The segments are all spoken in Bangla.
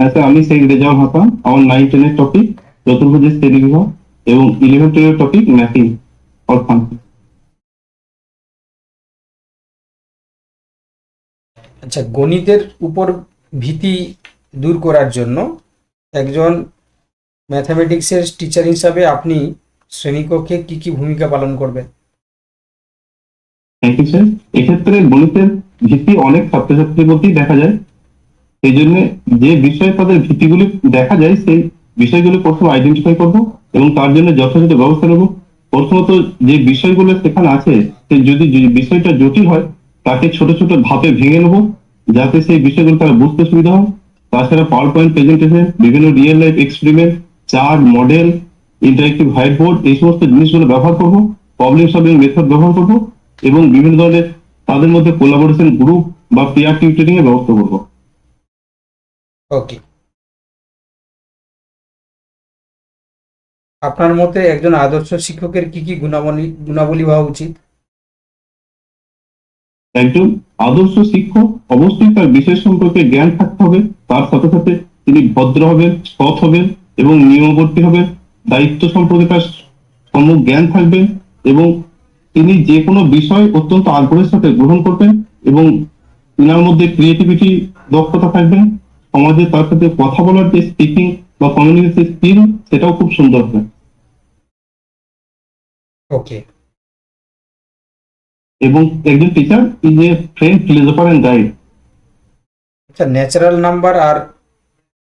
স্যার আমি সেই রেজাউল হাসান আমার নাইন টেনের টপিক চতুর্ভুজের শ্রেণি বিভাগ এবং ইলেভেন টুয়েলভ টপিক ম্যাথিং অরফান আচ্ছা গণিতের উপর ভীতি দূর করার জন্য একজন ম্যাথামেটিক্সের টিচার হিসাবে আপনি শ্রেণীকক্ষে কি কি ভূমিকা পালন করবেন? থ্যাংক ইউ স্যার এক্ষেত্রে গণিতের ভিত্তি অনেক ছাত্রছাত্রীর মধ্যেই দেখা যায়। সেই জন্য যে বিষয়ে তাদের ভিত্তিগুলি দেখা যায়, সেই বিষয়গুলি প্রথমে আইডেন্টিফাই করব এবং তার জন্য যথাযথ ব্যবস্থা নেব। প্রথমত যে বিষয়গুলো সেখানে আছে, সে যদি বিষয়টা জটিল হয়, তাকে ছোট ছোট ধাপে ভেঙে নেব, যাতে সেই বিষয়গুলো তারা বুঝতে সুবিধা হয়। তাছাড়া পাওয়ার পয়েন্ট প্রেজেন্টেশন বিভিন্ন real life experiment chart model interactive white board এই সমস্ত জিনিসগুলো ব্যবহার করব প্রবলেম সলভিং মেথড ব্যবহার করব এবং বিভিন্ন ধরনের তাদের মধ্যে কোলাবোরেশন গ্রুপ বা পেয়ার টিউটারিং এর ব্যবস্থা করব। ওকে আপনার মতে একজন আদর্শ শিক্ষকের কি কি গুণাবলী গুণাবলী হওয়া উচিত? একজন আদর্শ শিক্ষক অবশ্যই তার বিশেষ সম্পর্কে জ্ঞান থাকতে হবে। তার সাথে সাথে তিনি ভদ্র হবেন, সৎ হবেন এবং নিয়মবর্তী হবেন। দায়িত্ব সম্পর্কে তার সম্যক জ্ঞান থাকবেন এবং তিনি যে কোনো বিষয় অত্যন্ত আগ্রহের সাথে গ্রহণ করবেন এবং তিনার মধ্যে ক্রিয়েটিভিটি দক্ষতা থাকবেন সমাজে তার সাথে কথা বলার যে স্পিকিং বা কমিউনিকেশন স্কিল সেটাও খুব সুন্দর হবে ওকে এবং একজন teacher is a friend philosopher and guide আচ্ছা ন্যাচারাল নাম্বার আর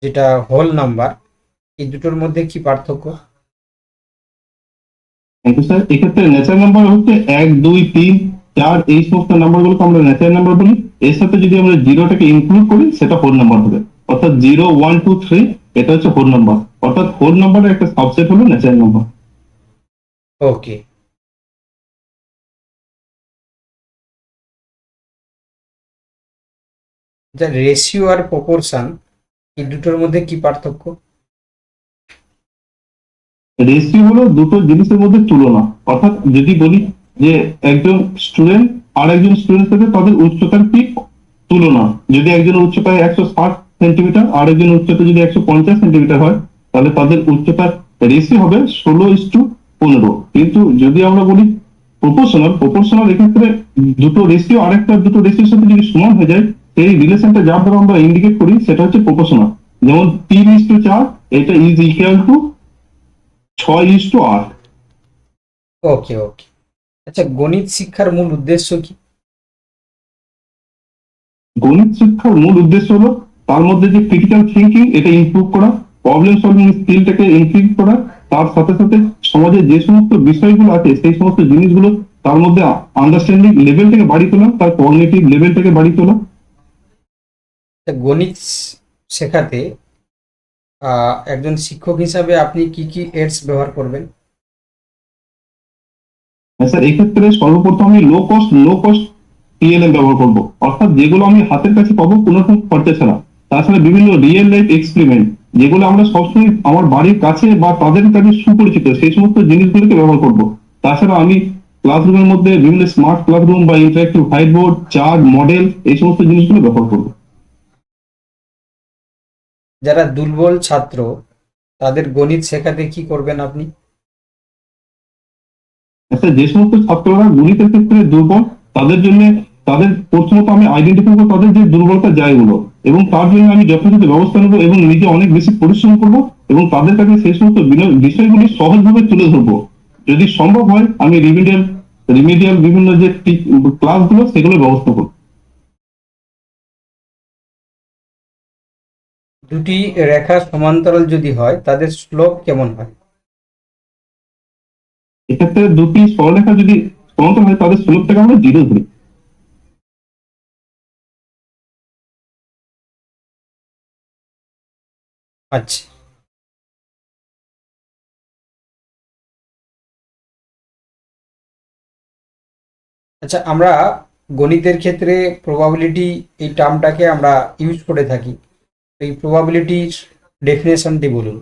যেটা হোল নাম্বার এই দুটোর মধ্যে কি পার্থক্য? থ্যাংক ইউ স্যার এক্ষেত্রে ন্যাচারাল নাম্বার হচ্ছে এক দুই তিন চার এই সমস্ত নাম্বারগুলোকে আমরা ন্যাচারাল নাম্বার বলি। এর সাথে যদি আমরা জিরোটাকে ইনক্লুড করি সেটা হোল নাম্বার হবে। অর্থাৎ জিরো ওয়ান টু থ্রি এটা হচ্ছে হোল নাম্বার অর্থাৎ হোল নাম্বারের একটা সাবসেট হলো ন্যাচারাল নাম্বার ওকে যা রেশিও আর প্রপোর্শন এই দুটোর মধ্যে কি পার্থক্য? রেশিও হলো দুটো জিনিসের মধ্যে তুলনা। অর্থাৎ যদি বলি যে একজন স্টুডেন্ট আর একজন স্টুডেন্ট সাথে তাদের উচ্চতার কি তুলনা। যদি একজনের উচ্চতা একশো ষাট সেন্টিমিটার আর একজনের উচ্চতা যদি একশো পঞ্চাশ সেন্টিমিটার হয়, তাহলে তাদের উচ্চতার রেশিও হবে ষোলো ইস টু পনেরো। কিন্তু যদি আমরা বলি প্রপোর্শনাল প্রপোর্শনাল এক্ষেত্রে দুটো রেশিও আরেকটা দুটো রেশিওর সাথে যদি সমান হয়ে যায়, সেই রিলেশনটা যা দ্বারা আমরা ইন্ডিকেট করি, সেটা হচ্ছে প্রপোর্শনাল যেমন তিন ইস টু চার, এটা ইজ ইকুয়াল টু ছয় ইস টু আট। ওকে ওকে আচ্ছা গণিত শিক্ষার মূল উদ্দেশ্য কি? গণিত শিক্ষার মূল উদ্দেশ্য হলো তার মধ্যে যে ক্রিটিক্যাল থিঙ্কিং এটা ইমপ্রুভ করা প্রবলেম সলভিং স্কিলটাকে ইনক্রিজ করা তার সাথে সাথে সমাজে যে সমস্ত বিষয়গুলো আছে সেই সমস্ত জিনিসগুলো তার মধ্যে আন্ডারস্ট্যান্ডিং লেভেলটাকে বাড়িয়ে তোলা তার কগনিটিভ লেভেলটাকে বাড়িয়ে তোলা। গণিত শেখাতে আহ, একজন শিক্ষক হিসাবে আপনি কি কি এডস ব্যবহার করবেন? স্যার, এক্ষেত্রে সর্বপ্রথম আমি লো কস্ট লো কস্ট পিএলএম ব্যবহার করব। অর্থাৎ যেগুলো আমি হাতের কাছে পাবো, কোনো রকম খরচা ছাড়া। তাছাড়া বিভিন্ন রিয়েল লাইফ এক্সপেরিমেন্ট যেগুলো আমরা সবসময় আমার বাড়ির কাছে বা তাদের কাছে সুপরিচিত, সেই সমস্ত জিনিসগুলোকে ব্যবহার করব। তাছাড়া আমি ক্লাসরুমের মধ্যে বিভিন্ন স্মার্ট ক্লাসরুম বা interactive white board chart model এই সমস্ত জিনিসগুলো ব্যবহার করব। যারা দুর্বল ছাত্র, তাদের গণিত শেখাতে কি করবেন আপনি? আচ্ছা যে সমস্ত ছাত্ররা গণিতের ক্ষেত্রে দুর্বল, তাদের জন্য, তাদের প্রথমত আমি আইডেন্টিফাই করব, তাদের যে দুর্বলতা জায়গাগুলো এবং তার জন্য আমি যথাযথ ব্যবস্থা নেব এবং নিজে অনেক বেশি পরিশ্রম করব এবং তাদের কাছে সেই সমস্ত বিষয়গুলি সহজভাবে তুলে ধরবো। যদি সম্ভব হয়, আমি রিমিডিয়াল রিমিডিয়াল বিভিন্ন যে ক্লাসগুলো সেগুলো ব্যবস্থা করব। দুটি রেখা সমান্তরাল যদি হয়, তাদের শ্লোক কেমন হয়? এক্ষেত্রে দুটি সরলরেখা যদি সমান্তরাল হয় তাদের সুলভটাকে আমরা জিরো ধরি। আচ্ছা। আচ্ছা আমরা গণিতের ক্ষেত্রে প্রবাবিলিটি এই টার্মটাকে আমরা ইউজ করে থাকি। এই প্রবাবিলিটির ডেফিনেশনটি বলুন।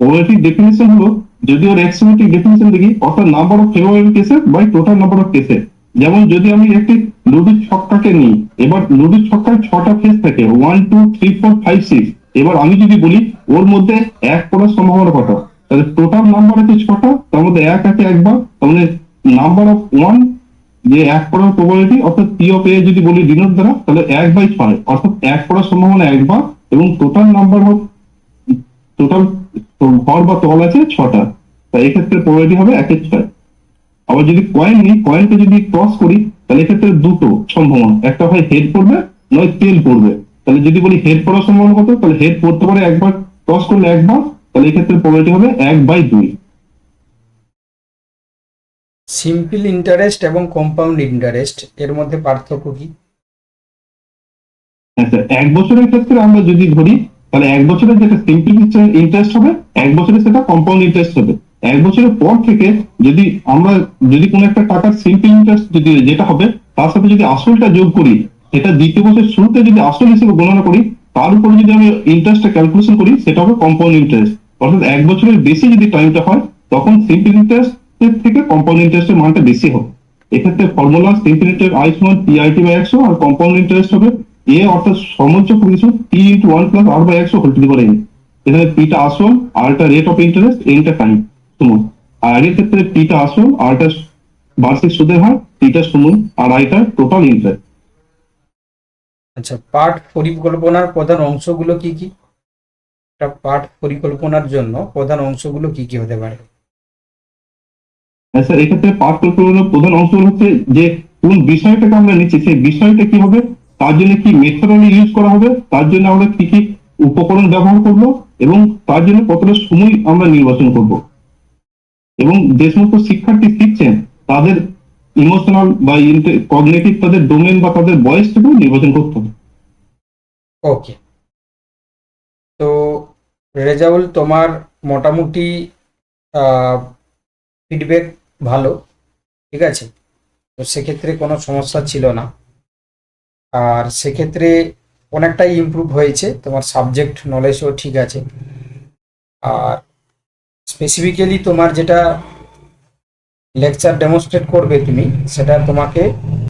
প্রবাবিলিটি ডেফিনেশন হলো, যদি ওর এক্সিমেট্রিক ডেফিনেশন দেখি অর্থাৎ number of favourable cases by total number of cases যেমন যদি আমি একটি লুডুর ছক্কাকে নিই, এবার লুডুর ছক্কায় ছটা ফেজ থাকে one two three four five six এবার আমি যদি বলি, ওর মধ্যে এক পড়ার সম্ভাবনা কত? তাহলে টোটাল নাম্বার আছে ছটা, তার মধ্যে এক আছে একবার মানে নাম্বার অফ ওয়ান যে এক পড়ার প্রবাবিলিটি অর্থাৎ পি অফ এ যদি বলি ডিনোট দ্বারা, তাহলে এক বাই ছয়, অর্থাৎ এক পড়ার সম্ভাবনা একবার, এবং টোটাল নাম্বার অফ টোটাল ঘর বা তল আছে ছটা। তাই এক্ষেত্রে প্রবাবিলিটি হবে একের ছয়। আবার যদি কয়েন নিই কয়েনকে যদি ক্রস করি তাহলে এক্ষেত্রে দুটো সম্ভাবনা। একটা হয় হেড পড়বে নয় তেল পড়বে তাহলে যদি বলি হেড পড়ার সম্ভাবনা কত তাহলে হেড পড়তে পারে একবার ক্রস করলে একবার তাহলে এক্ষেত্রে প্রবাবিলিটি হবে এক বাই দুই। সিম্পল ইন্টারেস্ট এবং কম্পাউন্ড ইন্টারেস্ট এর মধ্যে পার্থক্য কি? স্যার এক বছরের ক্ষেত্রে আমরা যদি ধরি তাহলে এক বছরের যেটা সিম্পল ইন্টারেস্ট হবে, এক বছরে সেটা কম্পাউন্ড ইন্টারেস্ট হবে। এক বছরের পর থেকে যদি আমরা, যদি কোনো একটা টাকার সিম্পল ইন্টারেস্ট যদি যেটা হবে, তার সাথে যদি আসলটা যোগ করি, সেটা দ্বিতীয় বছর শুরুতে যদি আসল হিসেবে গণনা করি, তার উপরে যদি আমি ইন্টারেস্টটা ক্যালকুলেশন করি, সেটা হবে কম্পাউন্ড ইন্টারেস্ট অর্থাৎ এক বছরের বেশি যদি টাইমটা হয়, তখন সিম্পল ইন্টারেস্ট থেকে কম্পাউন্ড ইন্টারেস্টের মানটা বেশি হবে। এক্ষেত্রে formula simple interest I I T by একশো আর কম্পাউন্ড ইন্টারেস্ট হবে এ অর্থাৎ সমস্ত কিছু T into one plus R by একশো whole to the power N এখানে পিটা আসল আরটা রেট অফ ইন্টারেস্ট এনটা টাইম সময় আর আগের ক্ষেত্রে পিটা আসল আরটা বার্ষিক সুদের হার টিটা সময় আর আইটা টোটাল ইন্টারেস্ট আচ্ছা পাঠ পরিকল্পনার প্রধান অংশগুলো কি কি? একটা পাঠ পরিকল্পনার জন্য প্রধান অংশগুলো কি কি হতে পারে? হ্যাঁ স্যার এক্ষেত্রে পাঠ পরিকল্পনার প্রধান অংশ হচ্ছে যে কোন বিষয়টাকে আমরা নিচ্ছি সেই বিষয়টা কি হবে? তার জন্য কি মেথডোলজি ইউজ করা হবে? তার জন্য আমরা কি কি উপকরণ ব্যবহার করব? এবং তার জন্য কতটা সময় আমরা নির্বাচন করব? এবং যে সমস্ত শিক্ষার্থী শিখছেন, তাদের ইমোশনাল বা কগনেটিভ তাদের ডোমেন বা তাদের বয়সটাকেও নির্বাচন করতে হবে। ওকে তো রেজাউল তোমার মোটামুটি ফিডব্যাক ভালো, ঠিক আছে? তো সেক্ষেত্রে কোনো সমস্যা ছিল না। আর সেক্ষেত্রে অনেকটাই ইম্প্রুভ হয়েছে। তোমার সাবজেক্ট নলেজও ঠিক আছে। আর স্পেসিফিক্যালি তোমার যেটা লেকচার ডেমনস্ট্রেট করবে তুমি, সেটা তোমাকে